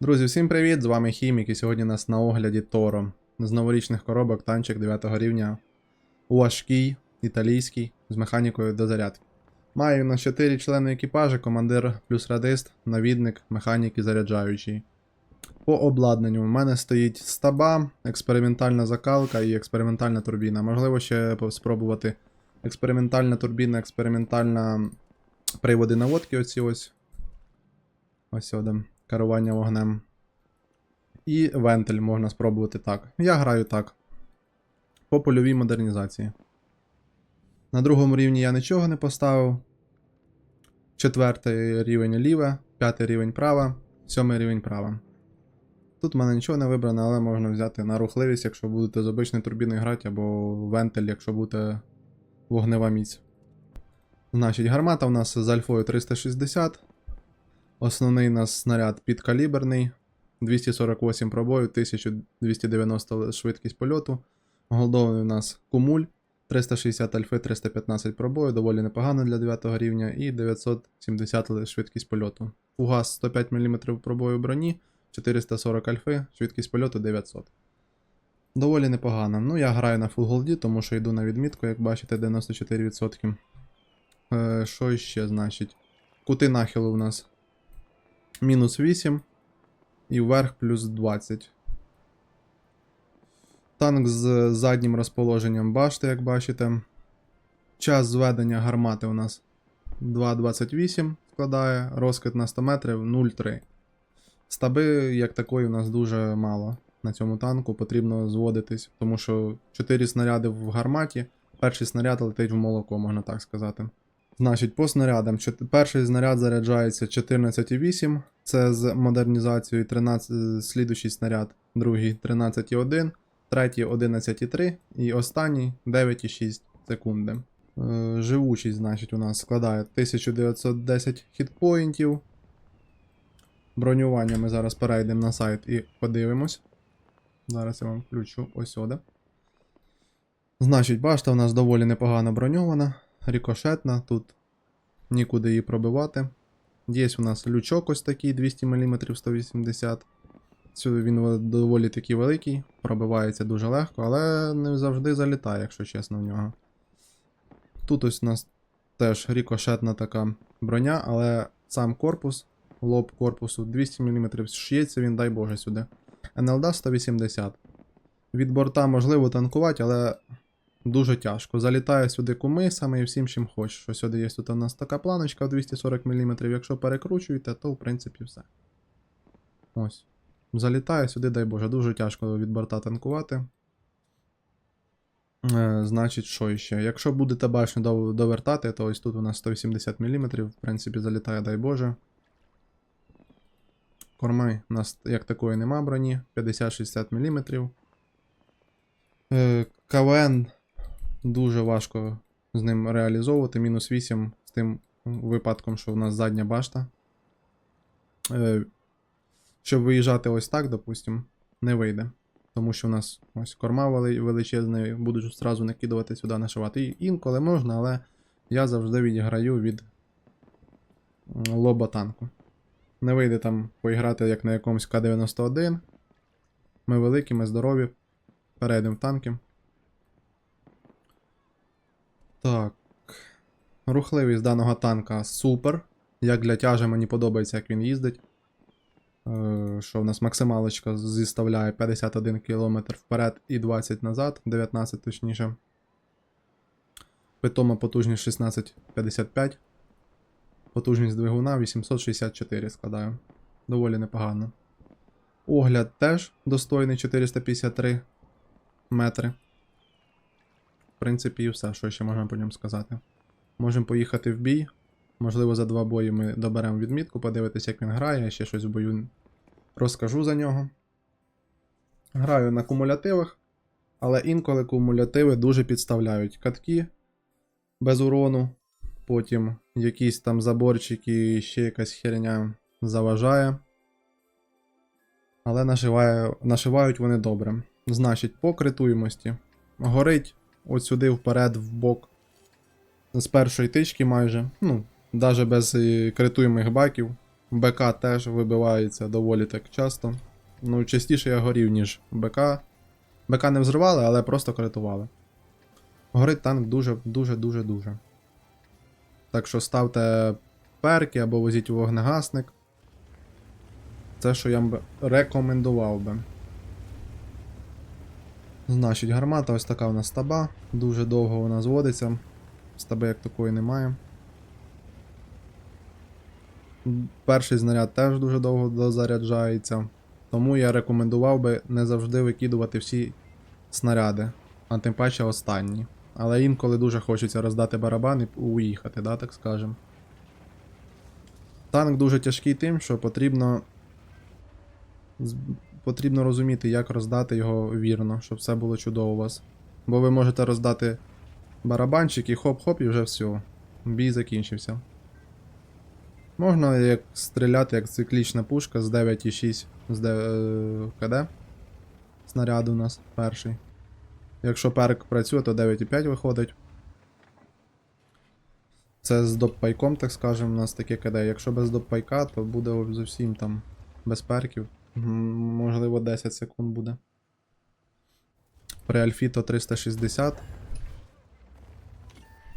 Друзі, всім привіт! З вами Хімік, і сьогодні у нас на огляді Торо. З новорічних коробок танчик 9 рівня. Важкий, італійський, з механікою до зарядки. Маю на 4 члени екіпажа, командир плюс радист, навідник, механік і заряджаючий. По обладнанню в мене стоїть стаба, експериментальна закалка і експериментальна турбіна. Можливо, ще спробувати експериментальна турбіна, експериментальна приводи наводки оці ось. Ось один. Керування вогнем. І вентиль можна спробувати так. Я граю так. По польовій модернізації. На другому рівні я нічого не поставив. Четвертий рівень ліве, п'ятий рівень права, сьомий рівень права. Тут в мене нічого не вибрано, але можна взяти на рухливість, якщо будете з обичною турбіною грати, або вентиль, якщо буде вогнева міць. Значить, гармата у нас з альфою 360. Основний у нас снаряд підкаліберний. 248 пробою, 1290 швидкість польоту. Голдовий у нас кумуль. 360 альфи, 315 пробою, доволі непогано для 9 рівня, і 970 швидкість польоту. Фугас 105 мм пробою броні, 440 альфи, швидкість польоту 900. Доволі непогано. Ну, я граю на Full голді, тому що йду на відмітку, як бачите, 94%. Е, що ще значить? Кути нахилу у нас мінус 8 і вверх плюс 20. Танк з заднім розположенням башти, як бачите. Час зведення гармати у нас 2.28 складає, розкид на 100 метрів 0,3. Стаби, як такої, у нас дуже мало на цьому танку, потрібно зводитись, тому що 4 снаряди в гарматі, перший снаряд летить в молоко, можна так сказати. Значить, по снарядам. Перший снаряд заряджається 14,8, це з модернізацією 13, слідущий снаряд, другий 13,1, третій 11,3 і останній 9,6 секунди. Е, Живучість, значить, у нас складає 1910 хітпоінтів. Бронювання ми зараз перейдемо на сайт і подивимось. Зараз я вам включу ось сюди. Значить, башта у нас доволі непогано броньована, рікошетна, тут нікуди її пробивати. Є у нас лючок ось такий 200 мм 180. Сюди він доволі такий великий, пробивається дуже легко, але не завжди залітає, якщо чесно в нього. Тут ось у нас теж рікошетна така броня, але сам корпус, лоб корпусу 200 мм шиється він, дай Боже, сюди. НЛД 180. Від борта можливо танкувати, але дуже тяжко. Залітає сюди куми саме і всім, чим хочеш. Що сюди є тут у нас така планочка в 240 мм. Якщо перекручуєте, то в принципі все. Ось. Залітає сюди, дай Боже, дуже тяжко від борта танкувати. Е, значить, що ще? Якщо будете башню довертати, то ось тут у нас 180 мм, в принципі, залітає, дай Боже. Корми у нас як такої нема броні, 50-60 мм. Е, КВН дуже важко з ним реалізовувати. Мінус 8 з тим випадком, що в нас задня башта. Е, щоб виїжджати ось так, допустим, не вийде. Тому що в нас ось корма величезна, будуть зразу накидувати сюди нашивати. Інколи можна, але я завжди відіграю від лоба танку. Не вийде там поіграти як на якомусь К-91. Ми великі, ми здорові. Перейдемо в танки. Так. Рухливість даного танка супер. Як для тяжа мені подобається, як він їздить. Е, Що в нас максималочка зіставляє 51 км вперед і 20 назад, 19 точніше. Питома потужність 1655. Потужність двигуна 864 складаю. Доволі непогано. Огляд теж достойний 453 метри. В принципі, і все, що ще можна по ньому сказати. Можемо поїхати в бій. Можливо, за два бої ми доберемо відмітку, подивитися, як він грає, ще щось в бою розкажу за нього. Граю на кумулятивах, але інколи кумулятиви дуже підставляють катки без урону. Потім якісь там заборчики ще якась херня заважає. Але нашиває, нашивають вони добре. Значить, по критуємості. Горить от сюди вперед, в бок. З першої тички майже. Ну, навіть без е, критуємих баків. БК теж вибивається доволі так часто. Ну, частіше я горів, ніж БК. БК не взривали, але просто коритували. Горить танк дуже, дуже, дуже, дуже. Так що ставте перки або возіть вогнегасник. Це, що я б рекомендував би. Значить, гармата ось така у нас стаба. Дуже довго вона зводиться. Стаби як такої немає. Перший знаряд теж дуже довго дозаряджається. Тому я рекомендував би не завжди викидувати всі снаряди, а тим паче останні. Але інколи дуже хочеться роздати барабан і уїхати, да, так скажем. Танк дуже тяжкий тим, що потрібно. Потрібно розуміти, як роздати його вірно, щоб все було чудово у вас. Бо ви можете роздати барабанчик і хоп-хоп, і вже все. Бій закінчився. Можна як стріляти як циклічна пушка з 9,6 з де, е, КД. Снаряд у нас перший. Якщо перк працює, то 9,5 виходить. Це з доппайком, так скажемо, у нас таке КД. Якщо без доппайка, то буде зовсім там без перків. Можливо, 10 секунд буде. При Альфіто 360.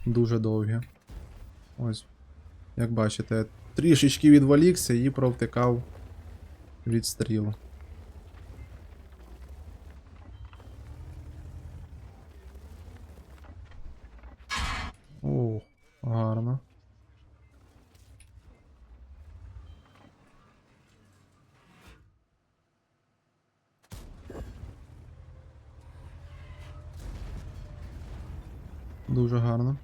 Дуже довгі. Ось. Як бачите, трішечки відволікся і провтикав від стрілу. О, гарно. Дуже гарно.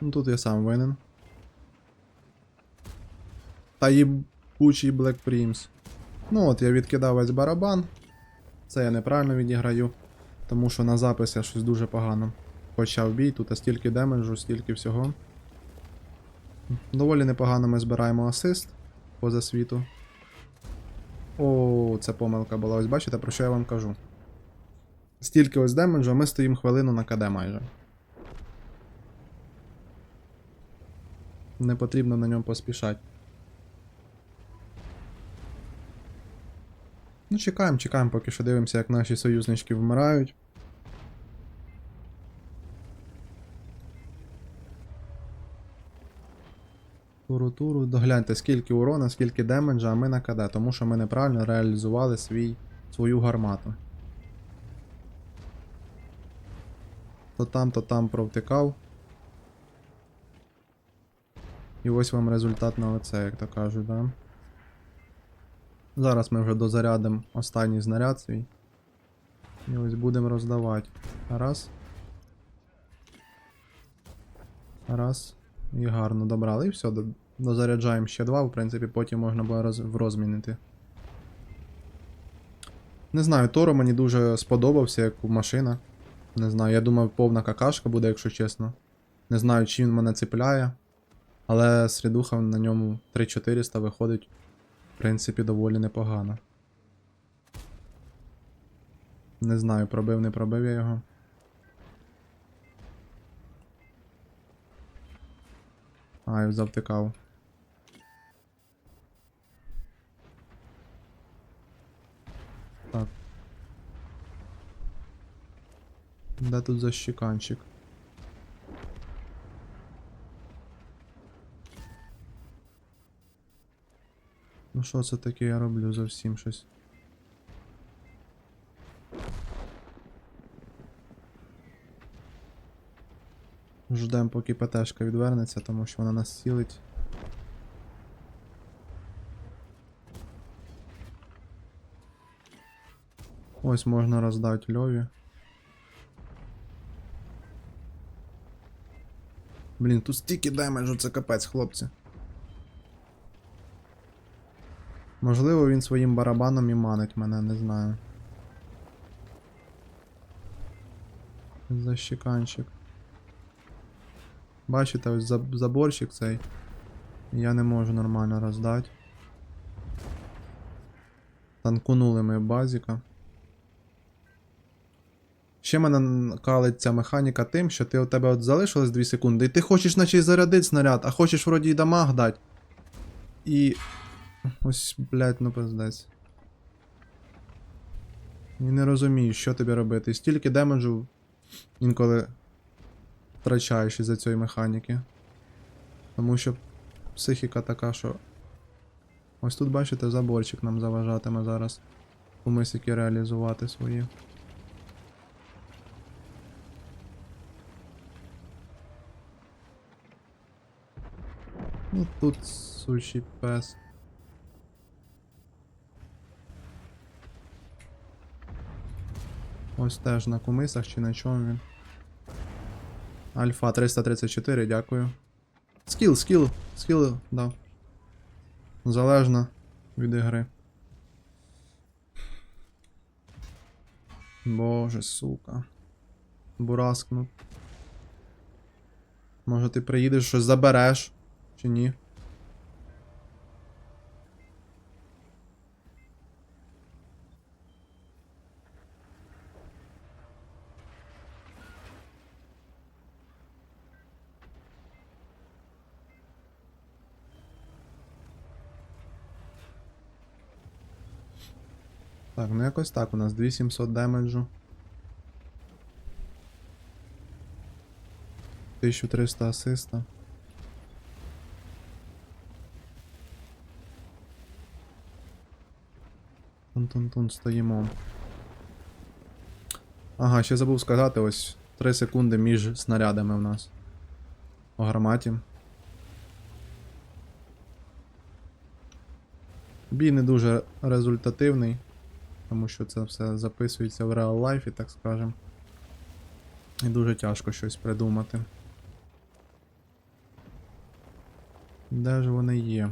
Ну тут я сам винен. Та їбучий Black Prims. Ну от я відкидав весь барабан. Це я неправильно відіграю. Тому що на запис я щось дуже погано почав бій, тут стільки демеджу, стільки всього. Доволі непогано ми збираємо асист поза світу. О, це помилка була. Ось бачите, про що я вам кажу. Стільки ось демеджу, а ми стоїмо хвилину на КД майже. Не потрібно на ньому поспішати. Ну, чекаємо, чекаємо, поки що дивимося, як наші союзнички вмирають. Туру-туру, догляньте, скільки урона, скільки демеджа, а ми на КД, тому що ми неправильно реалізували свій, свою гармату. То там, то там провтикав. І ось вам результат на оце, як то кажуть, да? Зараз ми вже дозарядимо останній знаряд свій. І ось будемо роздавати. Раз. Раз. І гарно добрали. І все, дозаряджаємо ще два, в принципі, потім можна буде роз... розмінити. Не знаю, Торо мені дуже сподобався як машина. Не знаю, я думав, повна какашка буде, якщо чесно. Не знаю, чи він мене цепляє. Але срідуха на ньому 3400 виходить, в принципі, доволі непогано. Не знаю, пробив, не пробив я його. Ай, завтикав. Де тут защіканчик? Ну що це таке я роблю зовсім щось? Ждем, поки ПТшка відвернеться, тому що вона нас цілить. Ось можна роздати льові. Блін, тут стільки демеджу, це капець, хлопці. Можливо, він своїм барабаном і манить мене, не знаю. Защеканчик. Бачите, ось заб- заборчик цей. Я не можу нормально роздати. Танкунули ми базіка. Ще мене калить ця механіка тим, що ти у тебе от залишилось 2 секунди, і ти хочеш наче й зарядити снаряд, а хочеш вроді й дамаг дати. І. Ось, блядь, ну пиздець. І не розумію, що тобі робити. Стільки демеджу інколи втрачаєш із-за цієї механіки. Тому що психіка така, що. Ось тут, бачите, заборчик нам заважатиме зараз. Умисики реалізувати свої. Ну тут сучий пес. Ось теж на кумисах чи на чому він. Альфа 334, дякую. Скіл, скіл, скіл, да. Залежно від ігри. Боже, сука. Бураскну. Може ти приїдеш, щось забереш, чи ні? Так, ну якось так, у нас 2700 демеджу. 1300 асиста. Тун-тун-тун, стоїмо. Ага, ще забув сказати, ось 3 секунди між снарядами у нас. У гарматі. Бій не дуже результативний, тому що це все записується в реал лайфі, так скажем. І дуже тяжко щось придумати. Де ж вони є?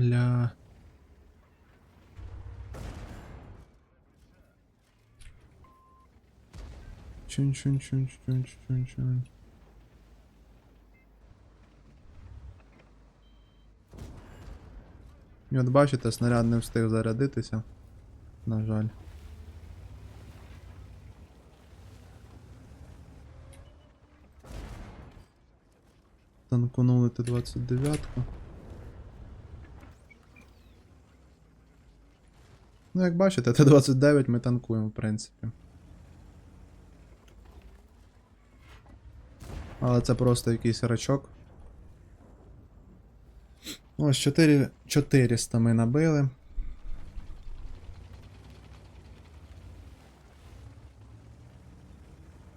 Бля. Чун чун чун чун чун чун. І от бачите, снаряд не встиг зарядитися. На жаль. Танкунули Т-29. Ну, як бачите, Т-29 ми танкуємо, в принципі. Але це просто якийсь рачок. Ось 4 400 ми набили.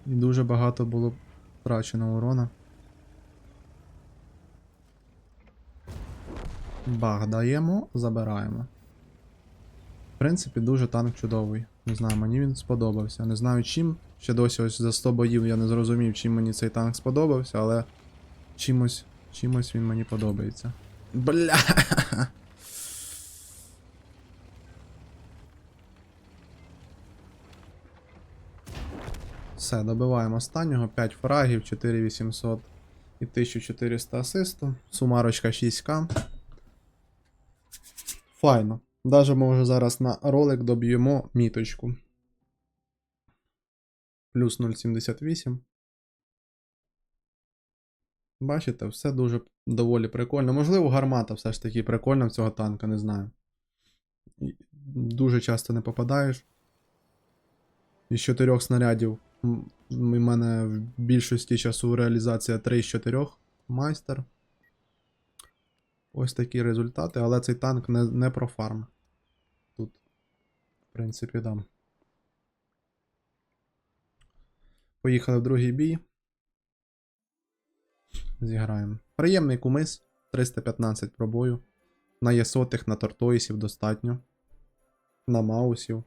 І дуже багато було втрачено урона. Баг даємо, забираємо. Принципі, дуже танк чудовий. Не знаю, мені він сподобався. Не знаю чим. Ще досі ось за 100 боїв я не зрозумів, чим мені цей танк сподобався, але чимось, чимось він мені подобається. Бля. Все, добиваємо останнього. 5 фрагів, 4800 і 1400 асисту. Сумарочка 6к. Файно. Даже вже зараз на ролик доб'ємо міточку. Плюс 0,78. Бачите, все дуже доволі прикольно. Можливо, гармата все ж таки прикольна в цього танка, не знаю. Дуже часто не попадаєш. Із чотирьох снарядів. м, У мене в більшості часу реалізація 3 з 4 майстер. Ось такі результати, але цей танк не, не про фарм. Тут, в принципі, дам. Поїхали в другий бій. Зіграємо. Приємний кумис. 315 пробою. На єсотих, на тортоїсів достатньо. На маусів.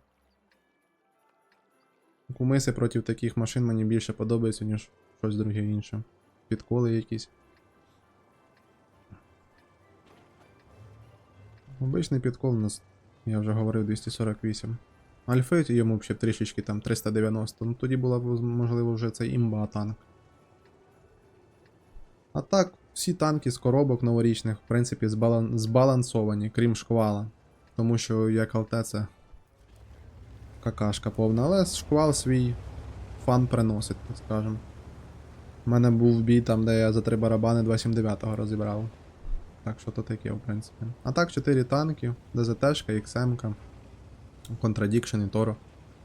Кумиси проти таких машин мені більше подобаються, ніж щось друге інше. Підколи якісь. Обичний підкол у нас, я вже говорив, 248. альфи йому ще трішечки там 390, ну тоді була б, можливо, вже це імба танк. А так, всі танки з коробок новорічних, в принципі, збалан... збалансовані, крім шквала. Тому що як ЛТ це какашка повна, але шквал свій фан приносить, так скажем. У мене був бій там, де я за три барабани 279-го розібрав. Так що то таке, в принципі. А так, 4 танки, ДЗТшка, XM, Contradiction і Торо.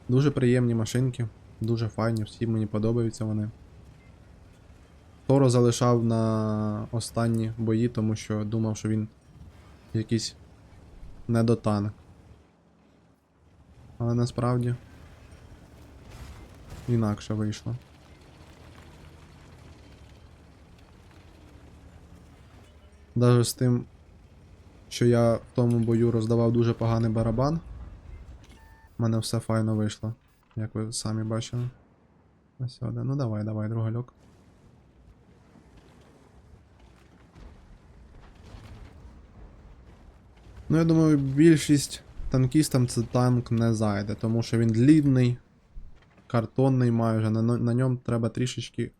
Дуже приємні машинки, дуже файні, всі мені подобаються вони. Торо залишав на останні бої, тому що думав, що він якийсь недотанк. Але насправді інакше вийшло. Даже з тим, що я в тому бою роздавав дуже поганий барабан. У мене все файно вийшло, як ви самі бачили. Ось один. Ну давай, давай, другольок. Ну, я думаю, більшість танкістам це танк не зайде, тому що він длінний, картонний майже, на, на ньому треба трішечки.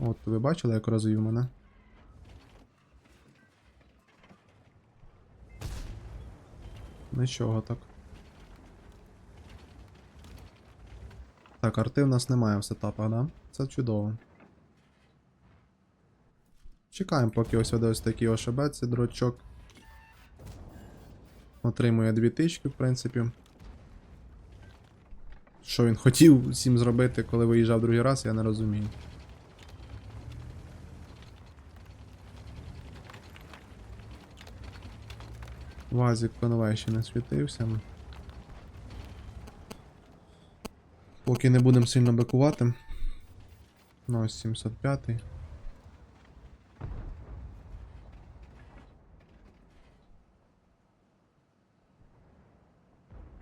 От, ви бачили, як розвів мене? Нічого так. Так, арти в нас немає в сетапах, да? Це чудово. Чекаємо, поки ось ось такий ошибеться, дрочок. Отримує дві тички, в принципі. Що він хотів всім зробити, коли виїжджав другий раз, я не розумію. Вазик конвей ще не світився. Поки не будемо сильно бикувати. Ну, ось 705.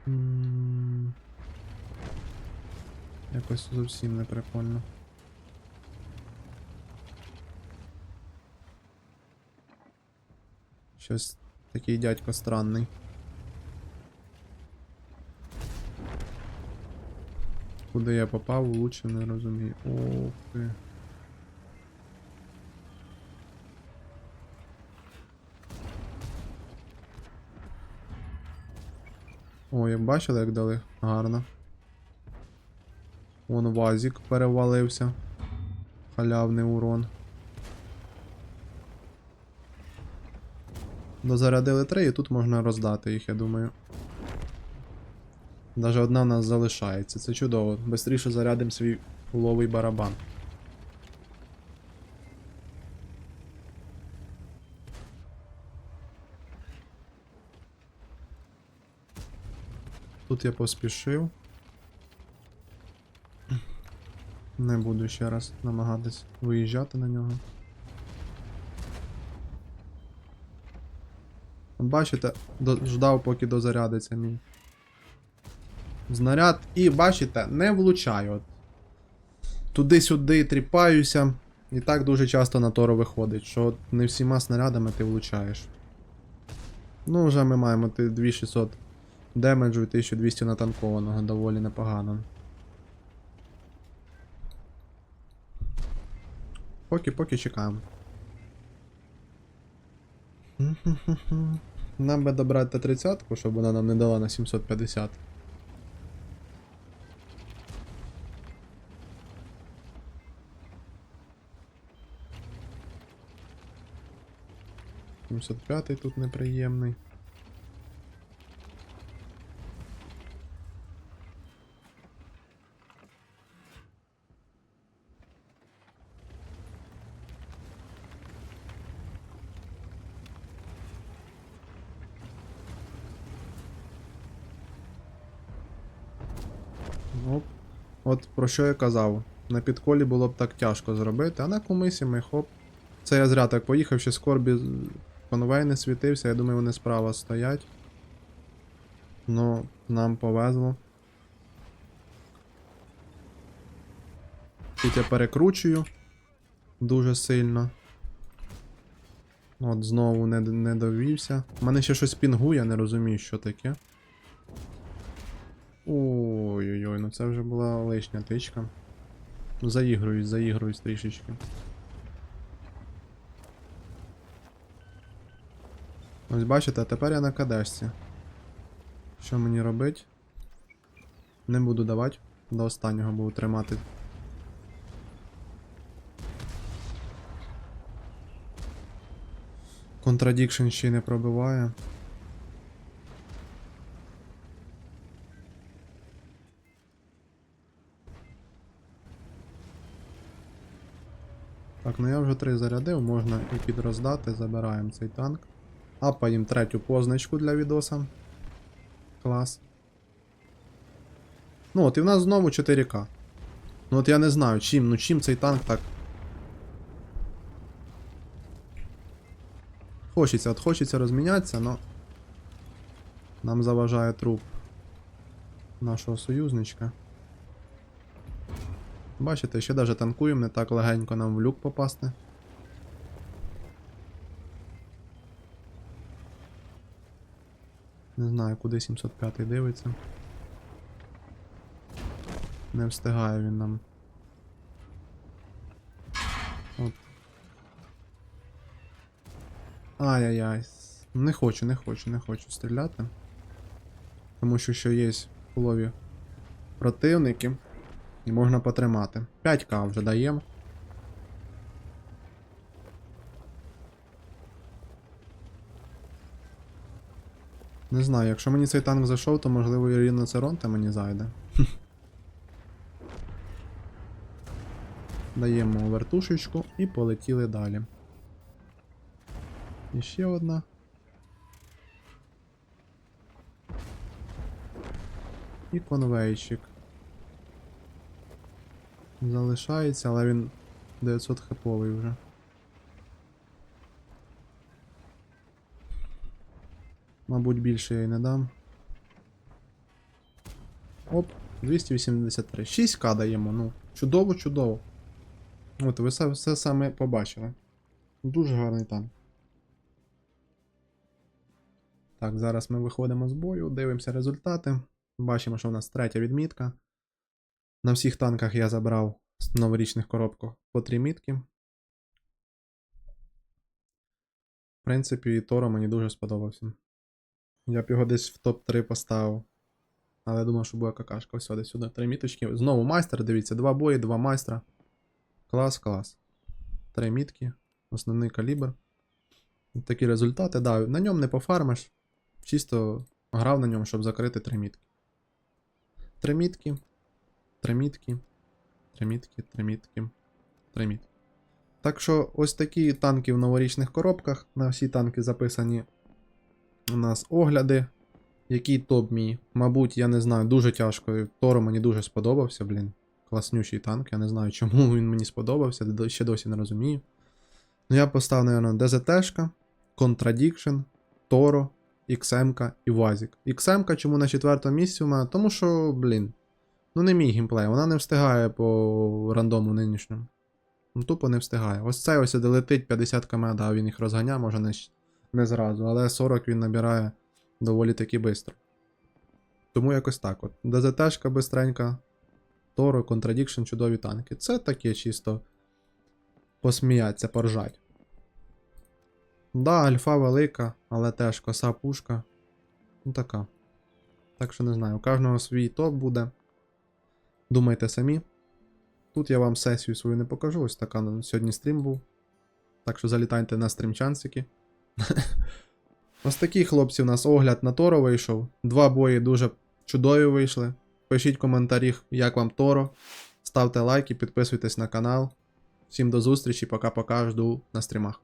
М, Якось зовсім не прикольно. Щось такий дядько странний. Куди я попав, лучше не розумію. Ох. О, як бачили, як дали? Гарно. Вон вазик перевалився. Халявний урон. Дозарядили три і тут можна роздати їх, я думаю. Даже одна в нас залишається, це чудово. Бистріше зарядимо свій уловий барабан. Тут я поспішив. Не буду ще раз намагатись виїжджати на нього. Бачите, ждав, поки дозарядиться мій знаряд. І бачите, не влучаю. Туди-сюди тріпаюся. І так дуже часто на Торо виходить, що не всіма снарядами ти влучаєш. Ну, вже ми маємо 2600 демеджу і 1200 натанкованого, доволі непогано. Поки, поки чекаємо. Нам би добрати 30 щоб вона нам не дала на 750. Сімдесят п'ятий тут неприємний. Оп. От про що я казав. На підколі було б так тяжко зробити, а на кумисі ми хоп. Це я зря так поїхав, ще скорбі конвей не світився, я думаю, вони справа стоять. Ну, нам повезло. Тут я перекручую дуже сильно. От знову не, не довівся. У мене ще щось пінгує, не розумію, що таке. Ой-ой-ой, ну це вже була лишня тичка. Заігруюсь, заігруюсь трішечки. Ось бачите, а тепер я на кадешці. Що мені робить? Не буду давати. До останнього буду тримати. Contradiction ще й не пробиває. Так, ну я вже три зарядив, можна і підроздати, забираємо цей танк. Апаємо третю позначку для відоса. Клас. Ну от і в нас знову 4К. Ну от я не знаю, чим, ну чим цей танк так. Хочеться, от хочеться розмінятися, но. Нам заважає труп нашого союзничка. Бачите, ще даже танкуємо, не так легенько нам в люк попасти. Не знаю, куди 705 дивиться. Не встигає він нам. От. Ай-яй-яй. Не хочу, не хочу, не хочу стріляти. Тому що ще є в полові противники. І можна потримати. 5к вже даємо. Не знаю, якщо мені цей танк зайшов, то можливо і ріноцеронта мені зайде. Даємо вертушечку і полетіли далі. І ще одна. І конвейчик. Залишається, але він 900 хповий вже. Мабуть, більше я й не дам. Оп, 283. 6к даємо, ну. Чудово, чудово. От, ви все, все саме побачили. Дуже гарний танк. Так, зараз ми виходимо з бою, дивимося результати. Бачимо, що в нас третя відмітка. На всіх танках я забрав з новорічних коробках по 3 мітки. В принципі, Торо мені дуже сподобався. Я б його десь в топ-3 поставив. Але думав, що буде какашка. Ось сюди, сюди. Три міточки. Знову майстер, дивіться, два бої, два майстра. Клас, клас. Три мітки. Основний калібр. Такі результати, да, на ньому не пофармиш. Чисто грав на ньому, щоб закрити три мітки. Три мітки. Три мітки. Три мітки, три мітки. Три мітки. Так що ось такі танки в новорічних коробках. На всі танки записані у нас огляди. Який топ мій? Мабуть, я не знаю, дуже тяжко. Торо мені дуже сподобався, блін. Класнючий танк. Я не знаю, чому він мені сподобався, ще досі не розумію. Ну, я поставив, наверное, DZT, Contradiction, Торо, XM і Вазік. XM чому на четвертому місці у мене? Тому що, блін. Ну не мій геймплей, вона не встигає по рандому нинішньому. Ну, тупо не встигає. Ось цей ось де летить 50 км, да, він їх розганяє, може не, не зразу, але 40 він набирає доволі таки швидко. Тому якось так от. ДЗТшка бистренька, Торо, Contradiction, чудові танки. Це таке чисто посміяться, поржать. Да, альфа велика, але теж коса пушка. Ну така. Так що не знаю, у кожного свій топ буде. Думайте самі. Тут я вам сесію свою не покажу, ось така на сьогодні стрім був. Так що залітайте на стрімчансики. ось такий хлопці у нас огляд на Торо вийшов. Два бої дуже чудові вийшли. Пишіть в коментарях, як вам Торо. Ставте лайки, підписуйтесь на канал. Всім до зустрічі, пока-пока, жду на стрімах.